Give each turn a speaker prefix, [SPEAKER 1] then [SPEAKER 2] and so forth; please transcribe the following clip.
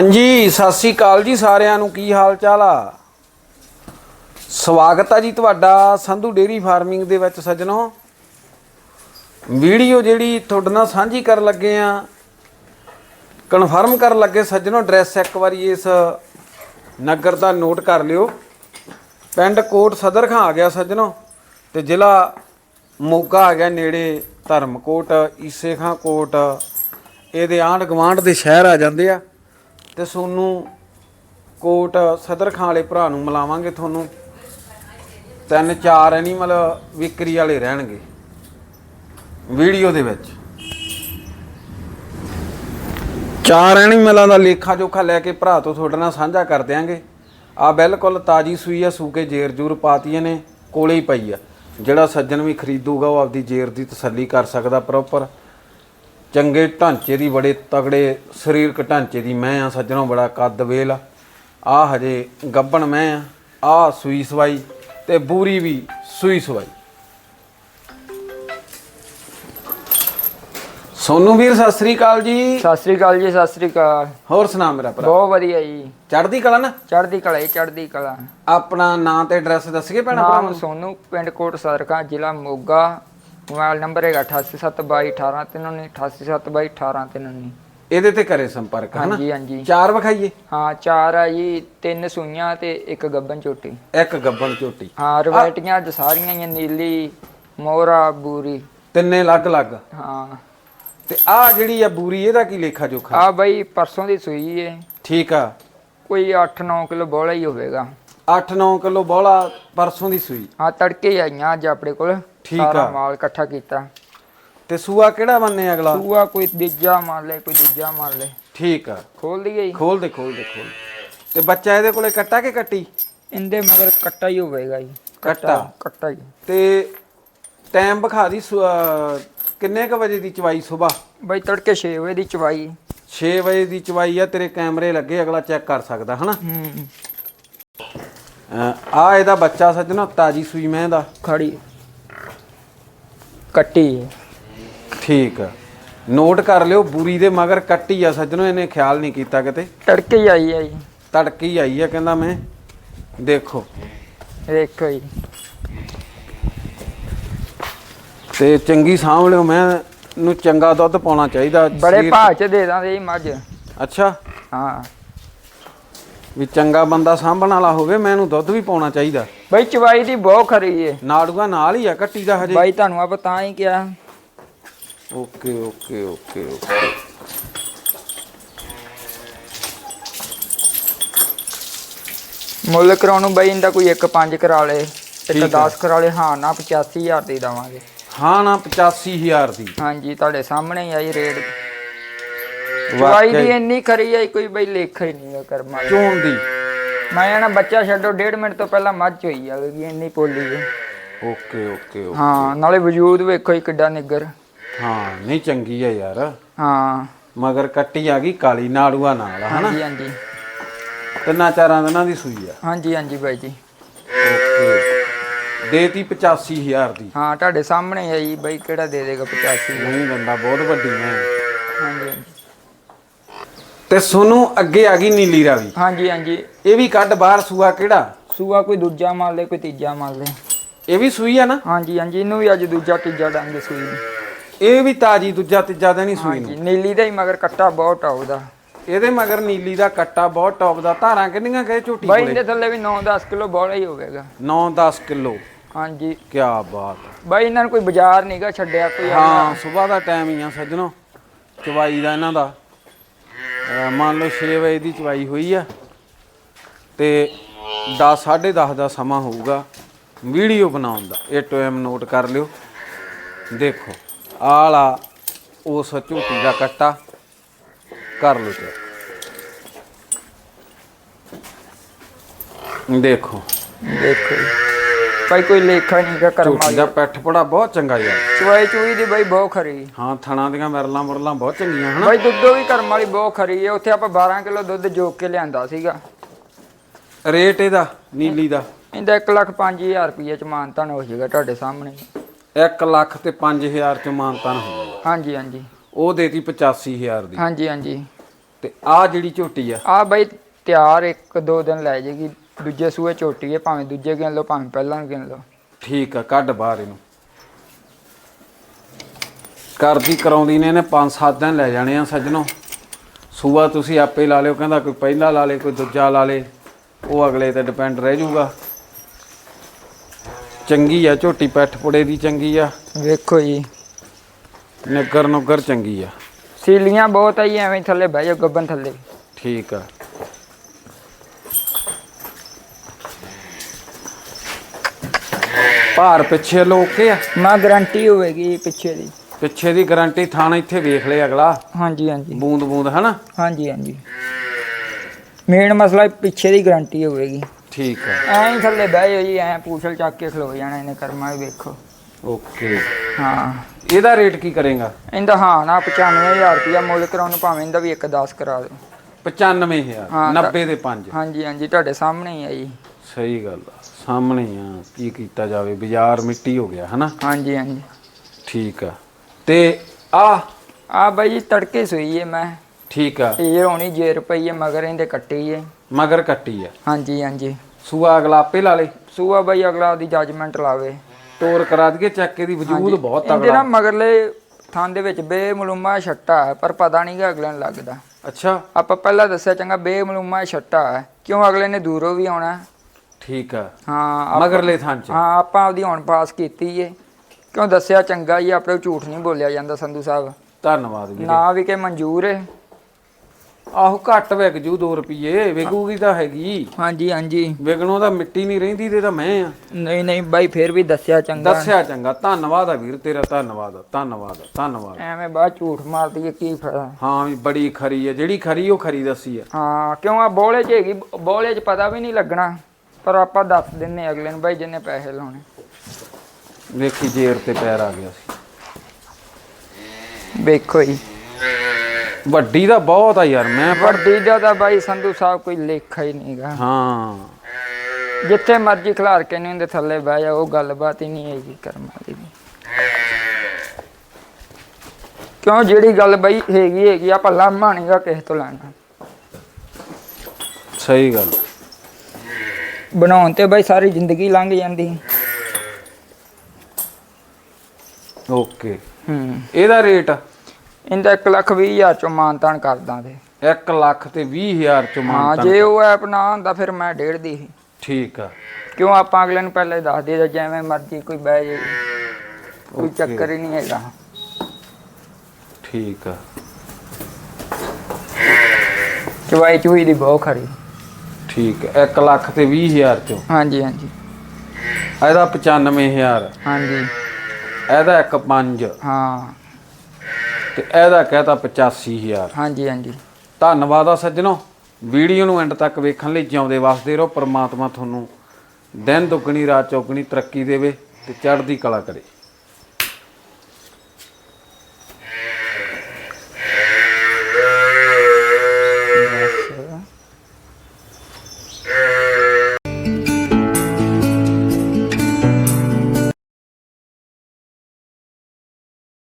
[SPEAKER 1] ਹਾਂਜੀ, ਸਤਿ ਸ੍ਰੀ ਅਕਾਲ ਜੀ ਸਾਰਿਆਂ ਨੂੰ। ਕੀ ਹਾਲ ਚਾਲ ਆ? ਸਵਾਗਤ ਆ ਜੀ ਤੁਹਾਡਾ ਸੰਧੂ ਡੇਰੀ ਫਾਰਮਿੰਗ ਦੇ ਵਿੱਚ ਸੱਜਣੋ। ਵੀਡੀਓ ਜਿਹੜੀ ਤੁਹਾਡੇ ਨਾਲ ਸਾਂਝੀ ਕਰਨ ਲੱਗੇ ਆ, ਕਨਫਰਮ ਕਰਨ ਲੱਗੇ ਸੱਜਣੋ, ਐਡਰੈਸ ਇੱਕ ਵਾਰੀ ਇਸ ਨਗਰ ਦਾ ਨੋਟ ਕਰ ਲਿਓ। ਪਿੰਡ ਕੋਟ ਸਦਰ ਖਾਂ ਆ ਗਿਆ ਸੱਜਣੋ ਤੇ ਜ਼ਿਲ੍ਹਾ ਮੋਗਾ ਆ ਗਿਆ ਨੇੜੇ ਧਰਮਕੋਟ, ਈਸੇ ਖਾਂ ਕੋਟ। ਇਹਦੇ ਆਂਢ ਗਵਾਂਢ ਦੇ ਸ਼ਹਿਰ ਆ ਜਾਂਦੇ ਆ। ਤੇ ਸੋਨੂੰ ਕੋਟ ਸਦਰ ਖਾਂ ਵਾਲੇ ਭਰਾ ਨੂੰ ਮਿਲਾਵਾਂਗੇ ਤੁਹਾਨੂੰ। ਤਿੰਨ ਚਾਰ ਐਨੀਮਲ ਵਿਕਰੀ ਵਾਲੇ ਰਹਿਣਗੇ। ਵੀਡੀਓ ਦੇ ਵਿੱਚ। ਚਾਰ ਐਨੀਮਲਾਂ ਦਾ ਲੇਖਾ ਜੋਖਾ ਲੈ ਕੇ ਭਰਾ ਤੋਂ ਤੁਹਾਡੇ ਨਾਲ ਸਾਂਝਾ ਕਰ ਦਿਆਂਗੇ। ਆ ਬਿਲਕੁਲ ਤਾਜੀ ਸੂਈ ਆ, ਸੂਕੇ ਜੇਰ ਜੂਰ ਪਾਤੀਆਂ ਨੇ, ਕੋਲੇ ਹੀ ਪਈ ਆ। ਜਿਹੜਾ ਸੱਜਣ ਵੀ ਖਰੀਦੂਗਾ, ਉਹ ਆਪਦੀ ਜੇਰ ਦੀ ਤਸੱਲੀ ਕਰ ਸਕਦਾ ਪ੍ਰੋਪਰ ਚੰਗੇ ਢਾਂਚੇ ਦੀ ਬੜੇ ਤਗੜੇ ਸਰੀਰਕ ਢਾਂਚੇ ਦੀ ਮੈਂ ਆ ਸੱਜਣੋਂ ਬੜਾ ਕੱਦ ਵੇਲ ਆ। ਹਜੇ ਗੱਬਣ ਮੈਂ ਆ ਆ ਸੂਈ ਸਵਾਈ ਤੇ ਬੂਰੀ ਵੀ ਸੂਈ ਸਵਾਈ। ਸੋਨੂ ਵੀਰ ਸਤਿ ਸ੍ਰੀ ਅਕਾਲ ਜੀ।
[SPEAKER 2] ਸਤਿ ਸ੍ਰੀ ਅਕਾਲ ਜੀ ਸਤਿ ਸ੍ਰੀ ਅਕਾਲ।
[SPEAKER 1] ਹੋਰ ਸੁਣਾ ਮੇਰਾ ਭਰਾ।
[SPEAKER 2] ਬਹੁਤ ਵਧੀਆ ਜੀ।
[SPEAKER 1] ਚੜ੍ਹਦੀ ਕਲਾ ਨਾ?
[SPEAKER 2] ਚੜ੍ਹਦੀ ਕਲਾ ਜੀ ਚੜ੍ਹਦੀ ਕਲਾ।
[SPEAKER 1] ਆਪਣਾ ਨਾਂ ਤੇ ਐਡਰੈਸ ਦੱਸੀਏ ਭੈਣਾ ਭਰਾ
[SPEAKER 2] ਨਾਮ ਸੋਨੂ ਪਿੰਡ ਕੋਟ ਸਰਕਾ ਜ਼ਿਲ੍ਹਾ ਮੋਗਾ। ਮੋਬਾਈਲ ਨੰਬਰ ਹੈਗਾ 8872218319 8872218319
[SPEAKER 1] ਇਹਦੇ ਤੇ ਕਰੇ ਸੰਪਰਕ ਹਨਾ?
[SPEAKER 2] ਹਾਂਜੀ ਹਾਂਜੀ।
[SPEAKER 1] ਚਾਰ ਵਿਖਾਈਏ?
[SPEAKER 2] ਹਾਂ ਚਾਰ ਆ ਜੀ ਤਿੰਨ ਸੂਈਆਂ ਤੇ ਇੱਕ ਗੱਬਨ ਝੋਟੀ
[SPEAKER 1] ਇੱਕ ਗੱਬਣ ਝੋਟੀ
[SPEAKER 2] ਹਾਂ ਰਵੈਟੀਆਂ ਅੱਜ ਸਾਰੀਆਂ ਹੀ ਆ, ਨੀਲੀ ਮੋਹਰਾ ਬੂਰੀ।
[SPEAKER 1] ਤਿੰਨੇ ਅਲੱਗ-ਅਲੱਗ?
[SPEAKER 2] ਹਾਂ।
[SPEAKER 1] ਤੇ ਆ ਜਿਹੜੀ ਆ ਬੂਰੀ ਇਹਦਾ ਕੀ ਲੇਖਾ ਜੋਖਾ
[SPEAKER 2] ਆ ਬਈ ਪਰਸੋਂ ਦੀ ਸੂਈ ਏ।
[SPEAKER 1] ਠੀਕ ਆ।
[SPEAKER 2] ਕੋਈ 8-9 ਕਿਲੋ ਬੋਲਾ ਹੀ ਹੋਵੇਗਾ।
[SPEAKER 1] 8-9 ਕਿਲੋ ਬੋਲਾ ਪਰਸੋਂ ਦੀ ਸੂਈ।
[SPEAKER 2] ਹਾਂ ਤੜਕੇ ਹੀ ਆਈਆਂ ਅੱਜ ਆਪਣੇ ਕੋਲ।
[SPEAKER 1] ਠੀਕ
[SPEAKER 2] ਸਾਰਾ
[SPEAKER 1] ਆ।
[SPEAKER 2] ਮਾਲ ਇਕੱਠਾ ਕੀਤਾ।
[SPEAKER 1] ਤੇ ਸੂਆ ਕਿਹੜਾ ਬੰਨੇ ਅਗਲਾ?
[SPEAKER 2] ਸੂਆ ਕੋਈ ਦੂਜਾ ਮਾਰ ਲੈ ਕੋਈ ਦੂਜਾ ਮਾਰ ਲੈ।
[SPEAKER 1] ਠੀਕ ਆ।
[SPEAKER 2] ਖੋਲ ਦਈਏ ਜੀ।
[SPEAKER 1] ਖੋਲ ਦੇ ਖੋਲ ਦੇ ਖੋਲ ਤੇ ਬੱਚਾ ਇਹਦੇ ਕੋਲੇ ਕੱਟਾ ਕਿ ਕੱਟੀ?
[SPEAKER 2] ਇਹਦੇ ਮਗਰ ਕੱਟਾ ਹੀ ਹੋਵੇਗਾ ਜੀ।
[SPEAKER 1] ਕੱਟਾ।
[SPEAKER 2] ਕੱਟਾ ਹੀ।
[SPEAKER 1] ਤੇ ਟਾਈਮ ਵਿਖਾ ਦੀ ਸੂ- ਅਹ ਕਿੰਨੇ ਕ ਵਜੇ ਦੀ ਚਵਾਈ ਸਵੇਰ
[SPEAKER 2] ਬਈ ਤੜਕੇ 6 ਵਜੇ ਦੀ ਚਵਾਈ।
[SPEAKER 1] 6 ਵਜੇ ਦੀ ਚਵਾਈ ਆ ਤੇਰੇ ਕੈਮਰੇ ਲੱਗੇ ਅਗਲਾ ਚੈੱਕ ਕਰ ਸਕਦਾ ਹਨਾ?
[SPEAKER 2] ਹੂੰ।
[SPEAKER 1] ਆ ਇਹਦਾ ਬੱਚਾ ਸੱਜਣਾ ਤਾਜੀ ਸੂਈ ਮੈਂ ਦਾ
[SPEAKER 2] ਖੜੀ। ਕੱਟੀ।
[SPEAKER 1] ਠੀਕ ਆ। ਨੋਟ ਕਰ ਲਿਓ ਬੂਰੀ ਦੇ ਮਗਰ ਕੱਟੀ ਆ ਸੱਜਣੋ ਇਹਨੇ ਖਿਆਲ ਨਹੀਂ ਕੀਤਾ ਕਿਤੇ।
[SPEAKER 2] ਤੜਕੇ ਹੀ ਆਈ ਹੈ ਜੀ।
[SPEAKER 1] ਤੜਕੀ ਆਈ ਆ ਕਹਿੰਦਾ ਮੈਂ। ਦੇਖੋ।
[SPEAKER 2] ਦੇਖੋ ਜੀ।
[SPEAKER 1] ਤੇ ਚੰਗੀ ਸਾਂਭ ਲਿਓ ਮੈਂ ਨੂੰ ਚੰਗਾ ਦੁੱਧ ਪਾਉਣਾ ਚਾਹੀਦਾ।
[SPEAKER 2] ਬੜੇ ਭਾਅ ਚ ਦੇ ਦਾਂਦੇ ਜੀ ਮੱਝ।
[SPEAKER 1] ਅੱਛਾ।
[SPEAKER 2] ਹਾਂ।
[SPEAKER 1] ਵੀ ਚੰਗਾ ਬੰਦਾ ਸਾਂਭਣ ਵਾਲਾ ਹੋਵੇ ਮੈਂ ਇਹਨੂੰ ਦੁੱਧ ਵੀ ਪਾਉਣਾ ਚਾਹੀਦਾ।
[SPEAKER 2] ਬਈ ਚਵਾਈ ਦੀ ਬਹੁਤ ਖਰੀ ਹੈ
[SPEAKER 1] ਨਾੜੂਆ ਨਾਲ ਹੀ ਆ ਕੱਟੀ ਦਾ ਹਜੇ।
[SPEAKER 2] ਬਾਈ ਤੁਹਾਨੂੰ ਆਪਾਂ ਤਾਂ ਹੀ ਕਿਹਾ।
[SPEAKER 1] Okay okay okay okay.
[SPEAKER 2] ਮੁੱਲ ਕਰਾਉਣ ਨੂੰ ਬਈ ਇਹਦਾ ਕੋਈ 1.5 ਕਰਾ ਲੇ ਇੱਕ
[SPEAKER 1] ਆ।
[SPEAKER 2] 10 ਕਰਾ ਲੇ ਹਾਂ ਨਾ 85000 ਦੇ ਦੇਵਾਂਗੇ।
[SPEAKER 1] ਹਾਂ ਨਾ 85000 ਦੀ।
[SPEAKER 2] ਹਾਂਜੀ ਤੁਹਾਡੇ ਸਾਹਮਣੇ ਹੀ ਆਈ ਰੇਡ ਚਵਾਈ ਦੀ ਇੰਨੀ ਖਰੀ ਆਈ ਕੋਈ ਬਈ ਲੇਖਾ ਹੀ ਨਹੀਂ ਕਰਮਾ
[SPEAKER 1] ਚੋਣ ਦੀ।
[SPEAKER 2] ਮੈਂ ਨਾ ਬੱਚਾ ਛੱਡੋ ਡੇਢ ਮਿੰਟ ਤੋਂ ਪਹਿਲਾਂ ਮੱਝ ਹੋਈ ਆਵੇਗੀ ਇੰਨੀ ਪੋਲੀ ਹੈ
[SPEAKER 1] ਓਕੇ ਓਕੇ ਓਕੇ।
[SPEAKER 2] ਹਾਂ ਨਾਲੇ ਵਜੂਦ ਵੇਖੋ ਹੀ ਕਿੱਡਾ ਨਿੱਗਰ
[SPEAKER 1] ਹਾਂ ਨਹੀਂ ਚੰਗੀ ਆ ਯਾਰ।
[SPEAKER 2] ਹਾਂ।
[SPEAKER 1] ਮਗਰ ਕੱਟੀ ਆ ਗਈ ਕਾਲੀ ਨਾੜੂਆ ਨਾਲ ਹਨਾ?
[SPEAKER 2] ਹਾਂਜੀ ਹਾਂਜੀ।
[SPEAKER 1] ਤਿੰਨਾਂ ਚਾਰਾਂ ਦਿਨਾਂ ਦੀ ਸੂਈ ਆ।
[SPEAKER 2] ਹਾਂਜੀ ਹਾਂਜੀ ਬਾਈ ਜੀ।
[SPEAKER 1] ਓਕੇ। ਦੇਤੀ 85000 ਦੀ।
[SPEAKER 2] ਹਾਂ ਤੁਹਾਡੇ ਸਾਹਮਣੇ ਹੀ ਆਈ ਬਾਈ ਕਿਹੜਾ ਦੇ ਦੇਗਾ 85
[SPEAKER 1] ਨਹੀਂ ਬੰਦਾ ਬਹੁਤ ਵੱਡੀ ਮੈਂ
[SPEAKER 2] ਹਾਂਜੀ।
[SPEAKER 1] ਤੇ ਸੋਨੂੰ ਅੱਗੇ ਆ ਗਈ ਨੀਲੀ ਰਾਵੀ।
[SPEAKER 2] ਹਾਂਜੀ ਹਾਂਜੀ।
[SPEAKER 1] ਇਹ ਵੀ ਕੱਢ ਬਾਹਰ ਸੂਆ ਕਿਹੜਾ?
[SPEAKER 2] ਸੂਆ ਕੋਈ ਦੂਜਾ ਮਾਰ ਲੈ ਕੋਈ ਤੀਜਾ ਮਾਰ ਲੈ
[SPEAKER 1] ਇਹ ਵੀ ਸੂਈ ਆ ਨਾ?
[SPEAKER 2] ਹਾਂਜੀ ਹਾਂਜੀ ਇਹਨੂੰ ਵੀ ਅੱਜ ਦੂਜਾ ਤੀਜਾ ਡੰਗ ਸੂਈ ਨੂੰ।
[SPEAKER 1] ਇਹ ਵੀ ਤਾਜੀ ਦੂਜਾ ਤੀਜਾ ਦਿਨ ਹੀ ਸੂਈ
[SPEAKER 2] ਹਾਂਜੀ ਨੀਲੀ ਦਾ ਹੀ ਮਗਰ ਕੱਟਾ ਬਹੁਤ ਆ ਉਹਦਾ।
[SPEAKER 1] ਇਹਦੇ ਮਗਰ ਨੀਲੀ ਦਾ ਕੱਟਾ ਬਹੁਤ ਟੌਪ ਦਾ। ਧਾਰਾਂ ਕਿੰਨੀਆਂ ਗਏ ਝੋਟੀ
[SPEAKER 2] ਬਾਈ
[SPEAKER 1] ਕੋਲੇ?
[SPEAKER 2] ਇਹਦੇ ਥੱਲੇ ਵੀ 9-10 ਕਿਲੋ ਬੋਲਾ ਹੀ ਹੋਵੇਗਾ।
[SPEAKER 1] 9-10 ਕਿਲੋ।
[SPEAKER 2] ਹਾਂਜੀ।
[SPEAKER 1] ਕੀ ਬਾਤ
[SPEAKER 2] ਬਾਈ ਇਹਨਾਂ ਨੂੰ ਕੋਈ ਬਾਜ਼ਾਰ ਨਹੀਂਗਾ ਛੱਡਿਆ ਕੋਈ
[SPEAKER 1] ਹਾਂ ਸਵੇਰ ਦਾ ਟਾਈਮ ਹੀ ਆ ਸੱਜਣੋ। ਚਵਾਈ ਦਾ ਇਹਨਾਂ ਦਾ। ਮੰਨ ਲਓ 6 ਵਜੇ ਦੀ ਚਵਾਈ ਹੋਈ ਆ ਤੇ 10 10:30 ਦਾ ਸਮਾਂ ਹੋਊਗਾ ਵੀਡੀਓ ਬਣਾਉਣ ਦਾ। ਇਹ ਟਾਈਮ ਨੋਟ ਕਰ ਲਿਓ। ਦੇਖੋ, ਆਲਾ ਉਸ ਝੋਟੀ ਦਾ ਕੱਟਾ ਕਰ ਲਓ ਤੇ। ਦੇਖੋ
[SPEAKER 2] ਦੇਖੋ ਭਾਈ ਕੋਈ ਲੇਖਾ ਨਹੀਂਗਾ ਕਰਮਾ
[SPEAKER 1] ਝੋਟੀ ਦਾ ਪੈਠ ਪੜਾ ਬਹੁਤ ਚੰਗਾ ਯਾਰ।
[SPEAKER 2] ਚਵਾਈ ਚੂਈ ਦੀ ਬਾਈ ਬਹੁਤ ਖਰੀ।
[SPEAKER 1] ਹਾਂ ਥਣਾ ਦੀਆਂ ਮਰਲਾਂ ਮੁਰਲਾਂ ਬਹੁਤ ਚੰਗੀਆਂ ਹਨਾ?
[SPEAKER 2] ਬਾਈ ਦੁੱਧੋ ਵੀ ਕਰਮ ਵਾਲੀ ਬਹੁਤ ਖਰੀ ਹੈ ਉੱਥੇ ਆਪਾਂ 12 ਕਿਲੋ ਦੁੱਧ ਜੋਕ ਕੇ ਲਿਆਂਦਾ ਸੀਗਾ।
[SPEAKER 1] ਰੇਟ ਇਹਦਾ ਨੀਲੀ ਦਾ?
[SPEAKER 2] ਇਹਦਾ 1 ਲੱਖ 5000 ਰੁਪਏ ਚ ਮਾਨਤਾਨ ਹੋ ਜਾਏਗਾ ਤੁਹਾਡੇ ਸਾਹਮਣੇ।
[SPEAKER 1] 1 ਲੱਖ ਤੇ 5000 ਚ ਮਾਨਤਾਨ ਹੋਊਗਾ
[SPEAKER 2] ਹਾਂਜੀ ਹਾਂਜੀ।
[SPEAKER 1] ਉਹ ਦੇਤੀ 85000 ਦੀ।
[SPEAKER 2] ਹਾਂਜੀ ਹਾਂਜੀ।
[SPEAKER 1] ਤੇ ਆ ਜਿਹੜੀ ਝੋਟੀ ਆ?
[SPEAKER 2] ਆ ਬਈ ਤਿਆਰ ਇੱਕ ਦੋ ਦਿਨ ਲੈ ਜਾਏਗੀ। ਦੂਜੇ ਸੂਏ ਝੋਟੀ ਹੈ ਭਾਵੇਂ ਦੂਜੇ ਗਿਣ ਲਓ ਭਾਵੇਂ ਪਹਿਲਾਂ ਗਿਣ ਲਓ।
[SPEAKER 1] ਠੀਕ ਆ ਕੱਢ ਬਾਹਰ ਇਹਨੂੰ। ਕਰਦੀ ਕਰਾਉਂਦੀ ਨੇ ਇਹਨੇ 5-7 ਦਿਨ ਲੈ ਜਾਣੇ ਆ ਸੱਜਣੋ। ਸੂਆ ਤੁਸੀਂ ਆਪੇ ਲਾ ਲਿਓ ਕਹਿੰਦਾ ਕੋਈ ਪਹਿਲਾ ਲਾ ਲੇ ਕੋਈ ਦੂਜਾ ਲਾ ਲੇ। ਉਹ ਅਗਲੇ ਤੇ ਡਿਪੈਂਡ ਰਹਿ ਜਾਊਗਾ। ਚੰਗੀ ਆ ਝੋਟੀ ਪੈਠ ਪੁੜੇ ਦੀ ਚੰਗੀ ਆ।
[SPEAKER 2] ਵੇਖੋ ਜੀ।
[SPEAKER 1] ਨਗਰ ਨੁਗਰ ਚੰਗੀ ਆ।
[SPEAKER 2] ਸੀਲੀਆਂ ਬਹੁਤ ਆਈ ਐਵੇਂ ਥੱਲੇ ਬਹਿ ਜਾਓ ਗੱਬਨ ਥੱਲੇ।
[SPEAKER 1] ਠੀਕ ਆ। ਭਾਰ ਪਿੱਛੇ ਲੋਕੇ ਆ।
[SPEAKER 2] ਮਾ ਗਾਰੰਟੀ ਹੋਵੇਗੀ ਪਿੱਛੇ ਦੀ।
[SPEAKER 1] ਪਿੱਛੇ ਦੀ ਗਾਰੰਟੀ ਥਾਣਾ ਇੱਥੇ ਵੇਖ ਲੈ ਅਗਲਾ।
[SPEAKER 2] ਹਾਂਜੀ ਹਾਂਜੀ।
[SPEAKER 1] ਬੂੰਦ ਬੂੰਦ ਹਨਾ?
[SPEAKER 2] ਹਾਂਜੀ ਹਾਂਜੀ। ਮੇਨ ਮਸਲਾ ਪਿੱਛੇ ਦੀ ਗਾਰੰਟੀ ਹੋਵੇਗੀ।
[SPEAKER 1] ਠੀਕ ਆ।
[SPEAKER 2] ਐਂ ਹੀ ਥੱਲੇ ਬਹਿ ਜਾਓ ਜੀ ਐਂ ਪੂਛਲ ਚੱਕ ਕੇ ਖਲੋ ਜਾਣਾ ਇਹਨੇ ਕਰਮਾ ਵੇਖੋ।
[SPEAKER 1] ਓਕੇ।
[SPEAKER 2] ਹਾਂ।
[SPEAKER 1] ਇਹਦਾ ਰੇਟ ਕੀ ਕਰੇਗਾ?
[SPEAKER 2] ਇਹਦਾ ਹਾਂ ਨਾ 95000 ਰੁਪਇਆ ਮੁੱਲ ਕਰਾਉਣ ਨੂੰ ਭਾਵੇਂ ਇਹਦਾ ਵੀ ਇੱਕ 10 ਕਰਾ ਦਿਓ।
[SPEAKER 1] 95000
[SPEAKER 2] ਹਾਂ,
[SPEAKER 1] 90 ਦੇ 5
[SPEAKER 2] ਹਾਂਜੀ ਹਾਂਜੀ ਤੁਹਾਡੇ ਸਾਹਮਣੇ ਹੀ ਆ ਜੀ।
[SPEAKER 1] ਸਹੀ ਗੱਲ ਆ। ਸਾਹਮਣੇ ਹੀ ਆ ਕੀ ਕੀਤਾ ਜਾਵੇ ਬਾਜ਼ਾਰ ਮਿੱਟੀ ਹੋ ਗਿਆ ਹਨਾ?
[SPEAKER 2] ਹਾਂਜੀ ਹਾਂਜੀ।
[SPEAKER 1] ਠੀਕ ਆ। ਤੇ ਆ।
[SPEAKER 2] ਆ ਬਾਈ ਜੀ ਤੜਕੇ ਸੋਈ ਏ ਮੈਂ।
[SPEAKER 1] ਠੀਕ ਆ।
[SPEAKER 2] ਇਹ ਹੋਣੀ ਜੇ ਰੁਪਈਏ ਮਗਰ ਇਹਦੇ ਕੱਟੀ ਏ।
[SPEAKER 1] ਮਗਰ ਕੱਟੀ ਆ।
[SPEAKER 2] ਹਾਂਜੀ ਹਾਂਜੀ।
[SPEAKER 1] ਸੂਆ ਅਗਲਾ ਆਪੇ ਲਾ ਲੇ।
[SPEAKER 2] ਸੂਆ ਬਾਈ ਅਗਲਾ ਦੀ ਜੱਜਮੈਂਟ ਲਾਵੇ।
[SPEAKER 1] ਤੋਰ ਕਰਾ ਦਈਏ ਚੱਕ ਇਹਦੀ ਵਜੂਦ ਬਹੁਤ
[SPEAKER 2] ਇਹਦੇ ਨਾ
[SPEAKER 1] ਤਗੜਾ
[SPEAKER 2] ਮਗਰਲੇ ਥਾਂ ਦੇ ਵਿੱਚ ਬੇਮਲੂਮਾ ਛੱਟਾ ਹੈ ਪਰ ਪਤਾ ਨਹੀਂਗਾ ਅਗਲੇ ਨੂੰ ਲੱਗਦਾ।
[SPEAKER 1] ਅੱਛਾ।
[SPEAKER 2] ਆਪਾਂ ਪਹਿਲਾਂ ਦੱਸਿਆ ਚੰਗਾ ਬੇਮਲੂਮਾ ਛੱਟਾ ਹੈ। ਕਿਉਂ ਅਗਲੇ ਨੇ ਦੂਰੋਂ ਵੀ ਆਉਣਾ।
[SPEAKER 1] ਠੀਕ ਆ।
[SPEAKER 2] ਹਾਂ ਆਪ-
[SPEAKER 1] ਮਗਰਲੇ ਥਾਂ ਚ।
[SPEAKER 2] ਹਾਂ ਆਪਾਂ ਆਪਦੀ ਹੁਣ ਪਾਸ ਕੀਤੀ ਏ। ਕਿਉਂ ਦੱਸਿਆ ਚੰਗਾ ਹੀ ਆਪਣੇ ਝੂਠ ਨਹੀਂ ਬੋਲਿਆ ਜਾਂਦਾ ਸੰਧੂ ਸਾਹਿਬ।
[SPEAKER 1] ਧੰਨਵਾਦ ਵੀਰੇ।
[SPEAKER 2] ਨਾ ਵੀ ਕਿ ਮਨਜ਼ੂਰ ਏ।
[SPEAKER 1] ਆਹੋ ਘੱਟ ਵਿਕ ਜੂ 2 ਰੁਪਏ ਵਿਕੂਗੀ ਤਾਂ ਹੈਗੀ।
[SPEAKER 2] ਹਾਂਜੀ ਹਾਂਜੀ।
[SPEAKER 1] ਵਿਕਣੋਂ ਤਾਂ ਮਿੱਟੀ ਨਹੀਂ ਰਹਿੰਦੀ ਤੇ ਤਾਂ ਮੈਂ ਆ।
[SPEAKER 2] ਨਹੀਂ ਨਹੀਂ ਬਾਈ ਫੇਰ ਵੀ ਦੱਸਿਆ ਚੰਗਾ।
[SPEAKER 1] ਦੱਸਿਆ ਚੰਗਾ। ਧੰਨਵਾਦ ਆ ਵੀਰ ਤੇਰਾ ਧੰਨਵਾਦ ਆ, ਧੰਨਵਾਦ ਆ, ਧੰਨਵਾਦ।
[SPEAKER 2] ਐਵੇਂ ਬਾਅਦ ਝੂਠ ਮਾਰਦੀ ਏ ਕੀ ਫਾਇਦਾ।
[SPEAKER 1] ਹਾਂ ਵੀ ਬੜੀ ਖਰੀ ਹੈ ਜਿਹੜੀ ਖਰੀ ਉਹ ਖਰੀ ਦੱਸੀ ਆ।
[SPEAKER 2] ਹਾਂ ਕਿਉਂ ਆ ਬੋਲੇ ਚ ਹੈਗੀ ਬੋਲੇ ਚ ਪਤਾ ਵੀ ਨਹੀਂ ਲੱਗਣਾ। ਪਰ ਆਪਾਂ ਦੱਸ ਦਿੰਨੇ ਆ ਅਗਲੇ ਨੂੰ ਬਾਈ ਜਿੰਨੇ ਪੈਸੇ ਲਾਉਣੇ।
[SPEAKER 1] ਵੇਖੀ ਜੇਰ ਤੇ ਪੈਰ ਆ ਗਿਆ ਸੀ।
[SPEAKER 2] ਵੇਖੋ ਜੀ।
[SPEAKER 1] ਵੱਡੀ ਦਾ ਬਹੁਤ ਆ ਯਾਰ ਮੈਂ
[SPEAKER 2] ਵਰਦੀ ਦਾ ਤਾਂ ਬਾਈ ਸੰਧੂ ਸਾਹਿਬ ਕੋਈ ਲੇਖਾ ਹੀ ਨਹੀਂਗਾ
[SPEAKER 1] ਹਾਂ।
[SPEAKER 2] ਜਿੱਥੇ ਮਰਜ਼ੀ ਖਿਲਾਰ ਕੇ ਨਹੀਂ ਹੁੰਦੇ ਥੱਲੇ ਬਹਿ ਜਾ ਉਹ ਗੱਲਬਾਤ ਹੀ ਨਹੀਂ ਹੈਗੀ ਕਰਮਾਂ ਦੀ। ਕਿਉਂ ਜਿਹੜੀ ਗੱਲ ਬਈ ਹੈਗੀ ਹੈਗੀ ਆਪਾਂ ਲਾਮਾ ਨਹੀਂਗਾ ਕਿਸੇ ਤੋਂ ਲੈਣਾ।
[SPEAKER 1] ਸਹੀ ਗੱਲ।
[SPEAKER 2] ਬਣਾਉਣ ਤੇ ਬਾਈ ਸਾਰੀ ਜ਼ਿੰਦਗੀ ਲੰਘ ਜਾਂਦੀ।
[SPEAKER 1] ਓਕੇ।
[SPEAKER 2] ਹੂੰ।
[SPEAKER 1] ਇਹਦਾ ਰੇਟ?
[SPEAKER 2] ਇਹਦਾ 1 ਲੱਖ ਵੀਹ ਹਜ਼ਾਰ ਚੋਂ ਮਾਨਤਾਨ ਕਰ ਦਾਂਗੇ।
[SPEAKER 1] 1 ਲੱਖ ਤੇ 20000 ਚ
[SPEAKER 2] ਹਾਂ
[SPEAKER 1] ਮਾਨਤਾ
[SPEAKER 2] ਜੇ ਉਹ ਐਪ ਨਾ ਹੁੰਦਾ ਫਿਰ ਮੈਂ ਡੇਢ ਦੀ ਸੀ।
[SPEAKER 1] ਠੀਕ ਆ।
[SPEAKER 2] ਕਿਉਂ ਆਪਾਂ ਅਗਲੇ ਨੂੰ ਪਹਿਲਾਂ ਹੀ ਦੱਸ ਦਈਦਾ ਜਿਵੇਂ ਮਰਜ਼ੀ ਕੋਈ ਬਹਿ ਜੇ। ਕੋਈ. ਚੱਕਰ ਹੀ ਨਹੀਂ ਹੈਗਾ।
[SPEAKER 1] ਠੀਕ ਆ।
[SPEAKER 2] ਚਵਾਈ ਚੂਈ ਦੀ ਬਹੁਤ ਖਰੀ।
[SPEAKER 1] ਠੀਕ ਹੈ। 1 ਲੱਖ ਤੇ 20000 ਚੋਂ।
[SPEAKER 2] ਹਾਂਜੀ ਹਾਂਜੀ।
[SPEAKER 1] ਇਹਦਾ 95000
[SPEAKER 2] ਹਾਂਜੀ।
[SPEAKER 1] ਇਹਦਾ 1.5
[SPEAKER 2] ਹਾਂ।
[SPEAKER 1] ਤੇ ਇਹਦਾ ਕਹਤਾ 85000
[SPEAKER 2] ਹਾਂਜੀ ਹਾਂਜੀ।
[SPEAKER 1] ਧੰਨਵਾਦ ਆ ਸੱਜਣੋ। ਵੀਡੀਓ ਨੂੰ ਐਂਡ ਤੱਕ ਵੇਖਣ ਲਈ ਜਿਉਂਦੇ ਵਸਦੇ ਰਹੋ। ਪ੍ਰਮਾਤਮਾ ਤੁਹਾਨੂੰ ਦਿਨ ਦੁੱਗਣੀ ਰਾਤ ਚੌਗਣੀ ਤਰੱਕੀ ਦੇਵੇ ਤੇ ਚੜ੍ਹਦੀ ਕਲਾ ਕਰੇ।